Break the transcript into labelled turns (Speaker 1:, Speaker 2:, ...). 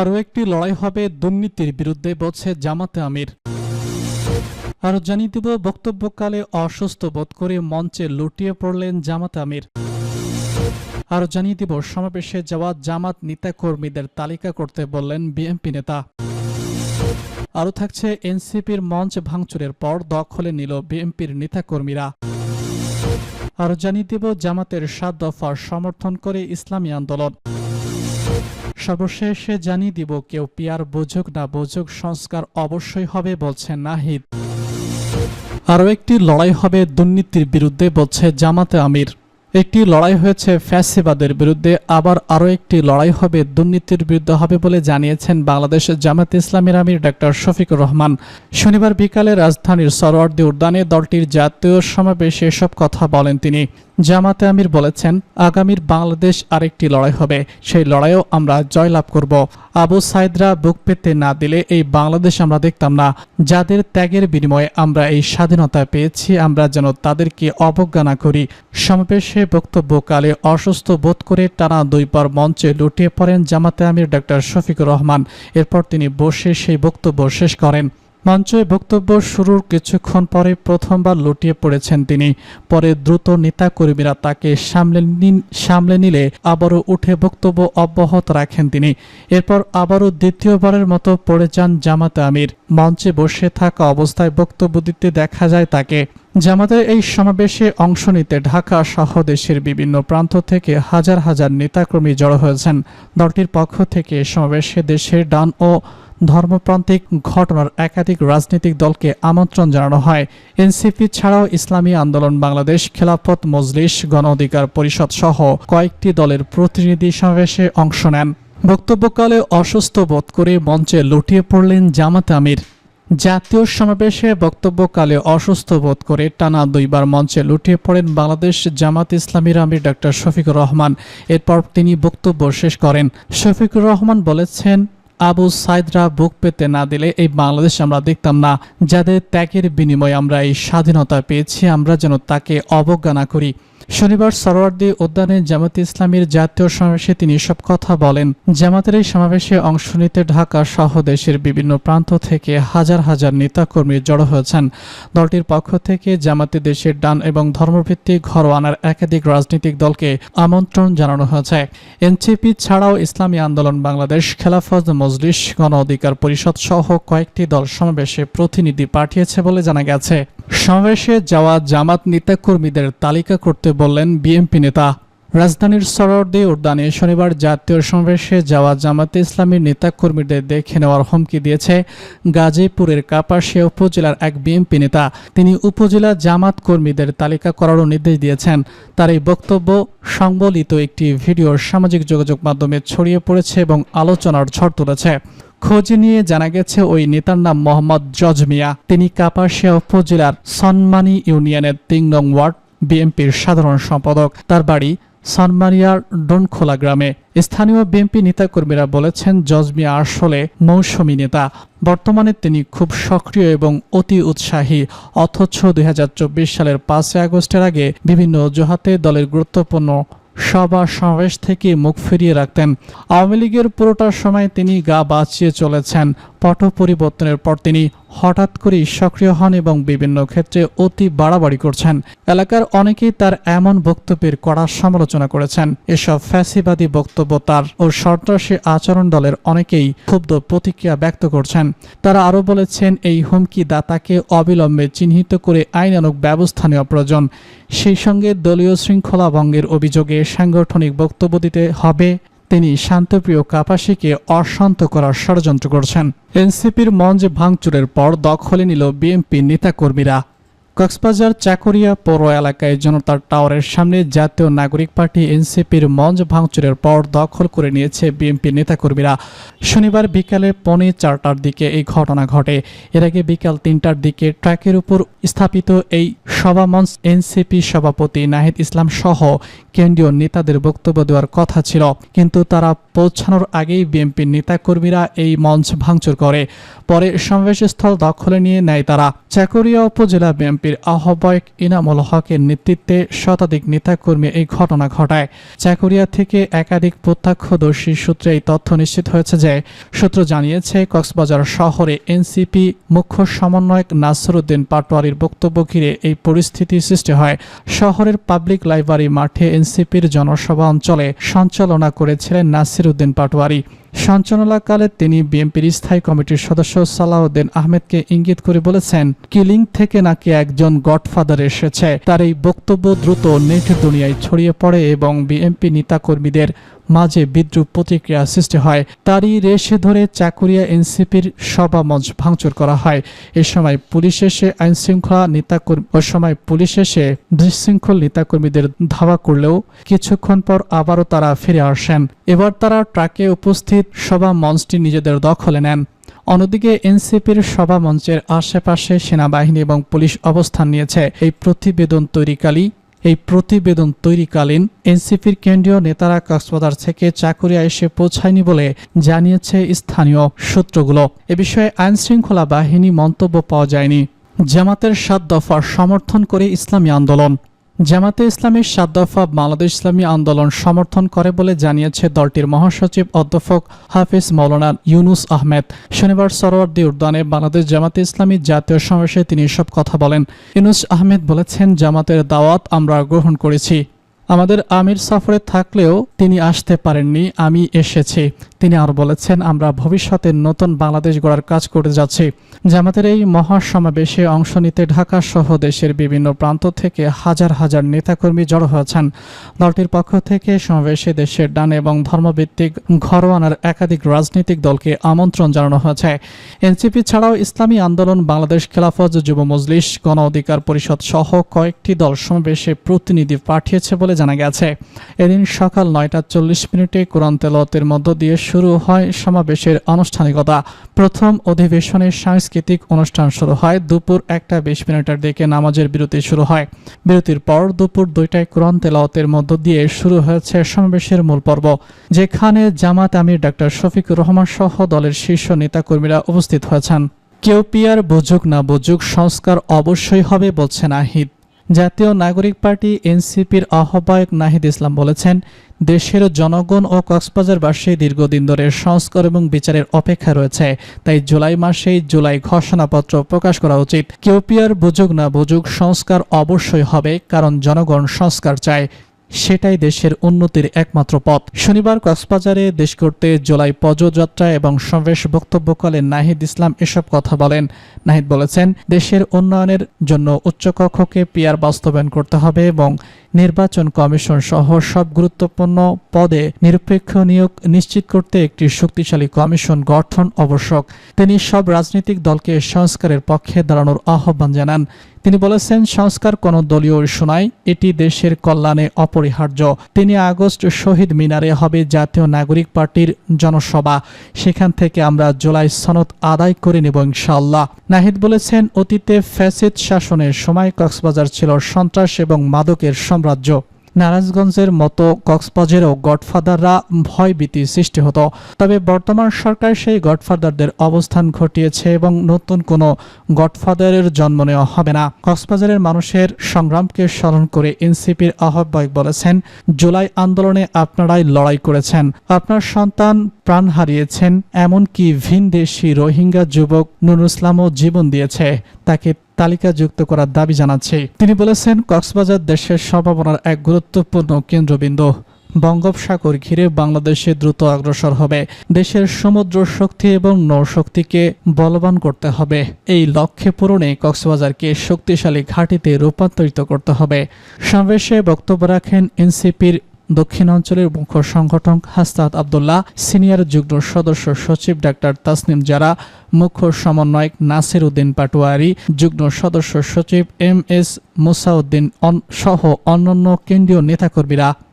Speaker 1: আরও একটি লড়াই হবে দুর্নীতির বিরুদ্ধে, বলছে জামাতে আমির। আরও জানিয়ে দিব, বক্তব্যকালে অসুস্থ বোধ করে মঞ্চে লুটিয়ে পড়লেন জামাত আমির। আরও জানিয়ে দিব, সমাবেশে যাওয়া জামাত নেতা কর্মীদের তালিকা করতে বললেন বিএনপি নেতা। আরও থাকছে এনসিপির মঞ্চ ভাঙচুরের পর দখলে নিল বিএনপির নেতাকর্মীরা। আরও জানিয়ে দিব, জামাতের সাত দফার সমর্থন করে ইসলামী আন্দোলন। সর্বশেষে জানিয়ে দিব, কেউ পিয়ার বুঝুক না বুঝুক, সংস্কার অবশ্যই হবে বলছেন নাহিদ। আরও একটি লড়াই হবে দুর্নীতির বিরুদ্ধে বলছে জামাতে আমির। একটি লড়াই হয়েছে ফ্যাসিবাদের বিরুদ্ধে, আবার আরও একটি লড়াই হবে দুর্নীতির বিরুদ্ধে হবে বলে জানিয়েছেন বাংলাদেশ জামাত ইসলামের আমির ডাক্তার শফিকুর রহমান। শনিবার বিকালে রাজধানীর সরোয়ার্দী উদ্যানে দলটির জাতীয় সমাবেশে এসব কথা বলেন তিনি। জামাতে আমির বলেছেন, আগামীর বাংলাদেশ আরেকটি লড়াই হবে। সেই লড়াইও আমরা জয়লাভ করব। আবু সাইদরা বুক পেতে না দিলে এই বাংলাদেশ আমরা দেখতাম না। যাদের ত্যাগের বিনিময়ে আমরা এই স্বাধীনতা পেয়েছি, আমরা যেন তাদেরকে অবজ্ঞা না করি। সমাবেশে বক্তব্যকালে অসুস্থ বোধ করে টানা দুইবার মঞ্চে লুটিয়ে পড়েন জামাতে আমির ডাক্তার শফিকুর রহমান। এরপর তিনি বসে সেই বক্তব্য শেষ করেন। মঞ্চে বক্তব্য শুরুর কিছুক্ষণ পরে প্রথমবার লুটিয়ে পড়েছেন তিনি। পরে দ্রুত নেতাকর্মীরা তাকে সামলে সামলে নিলে আবারও উঠে বক্তব্য অব্যাহত রাখেন তিনি। এরপর আবারও দ্বিতীয়বারের মতো পড়ে যান জামাতে আমির। মঞ্চে বসে থাকা অবস্থায় বক্তব্য দিতে দেখা যায় তাকে। জামাতের এই সমাবেশে অংশ নিতে ঢাকা সহ দেশের বিভিন্ন প্রান্ত থেকে হাজার হাজার নেতাকর্মী জড়ো হয়েছেন। দলটির পক্ষ থেকে সমাবেশে দেশের ডান ও ধর্মপ্রান্তিক ঘটনার একাধিক রাজনৈতিক দলকে আমন্ত্রণ জানানো হয়। এনসিপি ছাড়াও ইসলামী আন্দোলন বাংলাদেশ খেলাফত মজলিস গণ অধিকার পরিষদ সহ কয়েকটি দলের প্রতিনিধি সমাবেশে অংশ নেন। বক্তব্যকালে অসুস্থ বোধ করে মঞ্চে লুটিয়ে পড়লেন জামাত আমির। জাতীয় সমাবেশে বক্তব্যকালে অসুস্থ বোধ করে টানা দুইবার মঞ্চে লুটিয়ে পড়েন বাংলাদেশ জামাত ইসলামীর আমির ডক্টর শফিকুর রহমান। এরপর তিনি বক্তব্য শেষ করেন। শফিকুর রহমান বলেছেন আবু সাইদরা বুক পেতে না দিলে এই বাংলাদেশ আমরা দেখতাম না। যাদের ত্যাগের বিনিময়ে আমরা এই স্বাধীনতা পেয়েছি, আমরা যেন তাকে অবজ্ঞা না করি। শনিবার সরোয়ার্দী উদ্যানে জামাতে ইসলামীর জাতীয় সমাবেশে তিনি সব কথা বলেন। জামাতের এই সমাবেশে অংশ নিতে ঢাকা সহ দেশের বিভিন্ন প্রান্ত থেকে হাজার হাজার নেতাকর্মী জড়ো হয়েছেন। দলটির পক্ষ থেকে জামাতে দেশের ডান এবং ধর্মভিত্তিক ঘরোয়ানার একাধিক রাজনৈতিক দলকে আমন্ত্রণ জানানো হয়েছে। এনসিপি ছাড়াও ইসলামী আন্দোলন বাংলাদেশ, খেলাফত মজলিস, গণ অধিকার পরিষদ সহ কয়েকটি দল সমাবেশে প্রতিনিধি পাঠিয়েছে বলে জানা গেছে। সমাবেশে যাওয়া জামাত নেতাকর্মীদের তালিকা করতে বললেন বিএনপি নেতা। রাজধানীর সরোয়ার্দী উদ্যানে শনিবার জাতীয় সমাবেশে যাওয়া জামাতে ইসলামীর নেতাকর্মীদের দেখে নেওয়ার হুমকি দিয়েছে গাজীপুরের কাপাসিয়া উপজেলার এক বিএনপি নেতা। তিনি উপজেলা জামাত কর্মীদের তালিকা করারও নির্দেশ দিয়েছেন। তার এই বক্তব্য সংবলিত একটি ভিডিও সামাজিক যোগাযোগ মাধ্যমে ছড়িয়ে পড়েছে এবং আলোচনার ঝড় তুলেছে। খোঁজ নিয়ে জানা গেছে, ওই নেতার নাম মোহাম্মদ জজমিয়া তিনি কাপাসিয়া উপজেলার সনমানি ইউনিয়নের তিন নং ওয়ার্ড বিএনপির সাধারণ সম্পাদক। তার বাড়ি সনমানিয়ার ডনখোলা গ্রামে। স্থানীয় বিএনপি নেতাকর্মীরা বলেছেন জজমিয়া আসলে মৌসুমী নেতা। বর্তমানে তিনি খুব সক্রিয় এবং অতি উৎসাহী। অথচ দুই হাজার চব্বিশ সালের পাঁচই আগস্টের আগে বিভিন্ন অজুহাতে দলের গুরুত্বপূর্ণ সভা সমাবেশ থেকে মুখ ফিরিয়ে রাখতেন। আওয়ামী লীগের পুরোটা সময় তিনি গা বাঁচিয়ে চলেছেন। পট পরিবর্তনের পর তিনি হঠাৎ করেই সক্রিয় হন এবং বিভিন্ন ক্ষেত্রে অতি বাড়াবাড়ি করছেন। এলাকার অনেকেই তার এমন বক্তব্যের কড়া সমালোচনা করেছেন। এসব ফ্যাসিবাদী বক্তব্য তার ও সন্ত্রাসী আচরণ দলের অনেকেই ক্ষুব্ধ প্রতিক্রিয়া ব্যক্ত করছেন। তারা আরও বলেছেন, এই হুমকি দাতাকে অবিলম্বে চিহ্নিত করে আইনানুগ ব্যবস্থা নেওয়া প্রয়োজন। সেই সঙ্গে দলীয় শৃঙ্খলা ভঙ্গের অভিযোগে সাংগঠনিক বক্তব্য দিতে হবে। তিনি শান্তপ্রিয় কাপাসীকে অশান্ত করার ষড়যন্ত্র করছেন। এনসিপির মঞ্চ ভাঙচুরের পর দখলে নিল বিএনপি নেতাকর্মীরা। কক্সবাজার, চাকুরিয়া পৌর এলাকায় জনতার টাওয়ারের সামনে জাতীয় নাগরিক পার্টি এনসিপির মঞ্চ ভাঙচুরের পর দখল করে নিয়েছে বিএনপি নেতাকর্মীরা। শনিবার বিকালে পৌনে চারটার দিকে এই ঘটনা ঘটে। এর আগে বিকাল তিনটার দিকে ট্রাকের উপর স্থাপিত এই সভা মঞ্চ এনসিপি সভাপতি নাহিদ ইসলাম সহ কেন্দ্রীয় নেতাদের বক্তব্য দেওয়ার কথা ছিল। কিন্তু তারা পৌঁছানোর আগেই বিএনপির নেতাকর্মীরা এই মঞ্চ ভাঙচুর করে। পরে সমাবেশস্থল দখলে নিয়ে নেয় তারা। চাকুরিয়া উপজেলা বিএনপির আহ্বায়ক ইনামুল হকের নেতৃত্বে শতাধিক নেতাকর্মী এই ঘটনা ঘটায়। চাকুরিয়া থেকে একাধিক প্রত্যক্ষদর্শী সূত্রে এই তথ্য নিশ্চিত হয়েছে যে, সূত্র জানিয়েছে, কক্সবাজার শহরে এনসিপি মুখ্য সমন্বয়ক নাসরুদ্দিন পাটোয়ারির বক্তব্য ঘিরে এই পরিস্থিতি সৃষ্টি হয়। শহরের পাবলিক লাইব্রেরি মাঠে এনসিপির জনসভা অঞ্চলে সঞ্চালনা করেছিলেন নাসির উদ্দিন পাটোয়ারি। সঞ্চালনাকালে তিনি বিএনপির স্থায়ী কমিটির সদস্য সালাউদ্দিন আহমেদকে ইঙ্গিত করে বলেছেন, কিলিং থেকে নাকি একজন গডফাদার এসেছে। তার এই বক্তব্য দ্রুত নেট দুনিয়ায় ছড়িয়ে পড়ে এবং বিএনপি নেতাকর্মীদের মাঝে বিদ্রুপ প্রতিক্রিয়া সৃষ্টি হয়। তারই রেশে ধরে চাকুরিয়া এনসিপির সভা মঞ্চ ভাঙচুর করা হয়। এ সময় পুলিশ এসে আইনশৃঙ্খলা নেতাকর্মী, ও সময় পুলিশ এসে বিশৃঙ্খল নেতাকর্মীদের ধাওয়া করলেও কিছুক্ষণ পর আবারও তারা ফিরে আসেন। এবার তারা ট্রাকে উপস্থিত সভা মঞ্চটি নিজেদের দখলে নেন। অন্যদিকে এনসিপির সভা মঞ্চের আশেপাশে সেনাবাহিনী এবং পুলিশ অবস্থান নিয়েছে। এই প্রতিবেদন তৈরিকালী এই প্রতিবেদন তৈরিকালীন এনসিপির কেন্দ্রীয় নেতারা কক্সবাজার থেকে চাকুরিয়া এসে পৌঁছায়নি বলে জানিয়েছে স্থানীয় সূত্রগুলো। এ বিষয়ে আইন শৃঙ্খলা বাহিনী মন্তব্য পাওয়া যায়নি। জামাতের সাত দফার সমর্থন করে ইসলামী আন্দোলন। জামাতে ইসলামীর সাত দফা বাংলাদেশ ইসলামী আন্দোলন সমর্থন করে বলে জানিয়েছে দলটির মহাসচিব অধ্যাপক হাফিজ মৌলানা ইউনুস আহমেদ। শনিবার সরোয়ার্দী উদ্যানে বাংলাদেশ জামাতে ইসলামী জাতীয় সমাবেশে তিনি এসব কথা বলেন। ইউনুস আহমেদ বলেছেন, জামাতের দাওয়াত আমরা গ্রহণ করেছি। আমাদের আমির সফরে থাকলেও তিনি আসতে পারেননি, আমি এসেছি। তিনি আর বলেছেন, আমরা ভবিষ্যতে নতুন বাংলাদেশ গড়ার কাজ করে যাচ্ছি। জামাতের এই মহাসমাবেশে অংশ নিতে ঢাকা সহ দেশের বিভিন্ন প্রান্ত থেকে হাজার হাজার নেতাকর্মী জড়ো হয়েছেন। দলটির পক্ষ থেকে সমাবেশে দেশের ডান এবং ধর্মভিত্তিক ঘরোয়ানার একাধিক রাজনৈতিক দলকে আমন্ত্রণ জানানো হয়েছে। এনসিপি ছাড়াও ইসলামী আন্দোলন, বাংলাদেশ খেলাফত, যুব মজলিস, গণ অধিকার পরিষদ সহ কয়েকটি দল সমাবেশে প্রতিনিধি পাঠিয়েছে বলে জানা গেছে। এদিন সকাল নয়টা চল্লিশ মিনিটে কোরআন তেলতের মধ্য দিয়ে শুরু হয় সমাবেশের আনুষ্ঠানিকতা। প্রথম অধিবেশনের সাংস্কৃতিক অনুষ্ঠান শুরু হয় দুপুর একটা বিশ মিনিটের দিকে নামাজের বিরতি শুরু হয়। বিরতির পর দুপুর দুইটায় কোরআন তেলাওতের মধ্য দিয়ে শুরু হয়েছে সমাবেশের মূল পর্ব, যেখানে জামাত আমির ডাক্তার শফিকুর রহমান সহ দলের শীর্ষ নেতাকর্মীরা উপস্থিত হয়েছেন। কেউ পিয়ার বুঝুক না বুঝুক, সংস্কার অবশ্যই হবে বলছেন নাহিদ জাতীয় নাগরিক পার্টি এনসিপির আহ্বায়ক নাহিদ ইসলাম বলেছেন, দেশের জনগণ ও কক্সবাজারবাসী দীর্ঘদিন ধরে সংস্কার এবং বিচারের অপেক্ষা রয়েছে। তাই জুলাই মাসেই জুলাই ঘোষণাপত্র প্রকাশ করা উচিত। কেউপিয়ার বুঝুক না বুঝুক, সংস্কার অবশ্যই হবে, কারণ জনগণ সংস্কার চায়। সেটাই দেশের উন্নতির একমাত্র পথ। শনিবার কক্সবাজারে দেশ করতে জুলাই পদযাত্রা এবং সমাবেশ বক্তব্যকালে নাহিদ ইসলাম এসব কথা বলেন। নাহিদ বলেছেন, দেশের উন্নয়নের জন্য উচ্চকক্ষকে পিয়ার বাস্তবায়ন করতে হবে এবং নির্বাচন কমিশন সহ সব গুরুত্বপূর্ণ পদে নিরপেক্ষ নিয়োগ নিশ্চিত করতে একটি শক্তিশালী কমিশন গঠন আবশ্যক। তিনি সব রাজনৈতিক দলকে সংস্কারের পক্ষে দাঁড়ানোর আহ্বান জানান। তিনি বলেছেন, সংস্কার কোন দলীয় ইস্যু নয়, এটি দেশের কল্যাণে অপরিহার্য। তিনি আগস্ট শহীদ মিনারে হবে জাতীয় নাগরিক পার্টির জনসভা। সেখান থেকে আমরা জুলাই সনদ আদায় করে নেব ইনশাআল্লাহ। নাহিদ বলেছেন, অতীতে ফ্যাসিদ শাসনের সময় কক্সবাজার ছিল সন্ত্রাস এবং মাদকের সাম্রাজ্য। নারায়ণগঞ্জের মতো কক্সবাজারেও গডফাদাররা ভয়ভীতি সৃষ্টি হতো। তবে বর্তমান সরকার সেই গডফাদারদের অবস্থান ঘটিয়েছে এবং নতুন কোনো গডফাদারের জন্ম নেওয়া হবে না। কক্সবাজারের মানুষের সংগ্রামকে স্মরণ করে এনসিপির আহ্বায়ক বলেছেন, জুলাই আন্দোলনে আপনারাই লড়াই করেছেন। আপনার সন্তান প্রাণ হারিয়েছেন, এমনকি ভিনদেশি রোহিঙ্গা যুবক নুরুল ইসলামও জীবন দিয়েছে, তাকে তালিকাযুক্ত করার দাবি জানাচ্ছে। তিনি বলেছেন, কক্সবাজার দেশের সম্ভাবনার এক গুরুত্বপূর্ণ কেন্দ্রবিন্দু। বঙ্গোপসাগর ঘিরে বাংলাদেশে দ্রুত অগ্রসর হবে। দেশের সমুদ্র শক্তি এবং নৌশক্তিকে বলবান করতে হবে। এই লক্ষ্যে পূরণে কক্সবাজারকে শক্তিশালী ঘাঁটিতে রূপান্তরিত করতে হবে। সমাবেশে বক্তব্য রাখেন এনসিপির দক্ষিণাঞ্চলের মুখ্য সংগঠক হাস্তাদ আবদুল্লাহ, সিনিয়র যুগ্ম সদস্য সচিব ডাক্তার তাসনিম জারা, মুখ্য সমন্বয়ক নাসির উদ্দিন পাটোয়ারি, যুগ্ম সদস্য সচিব এম এস মুসাউদ্দিন সহ অন্যান্য কেন্দ্রীয় নেতাকর্মীরা।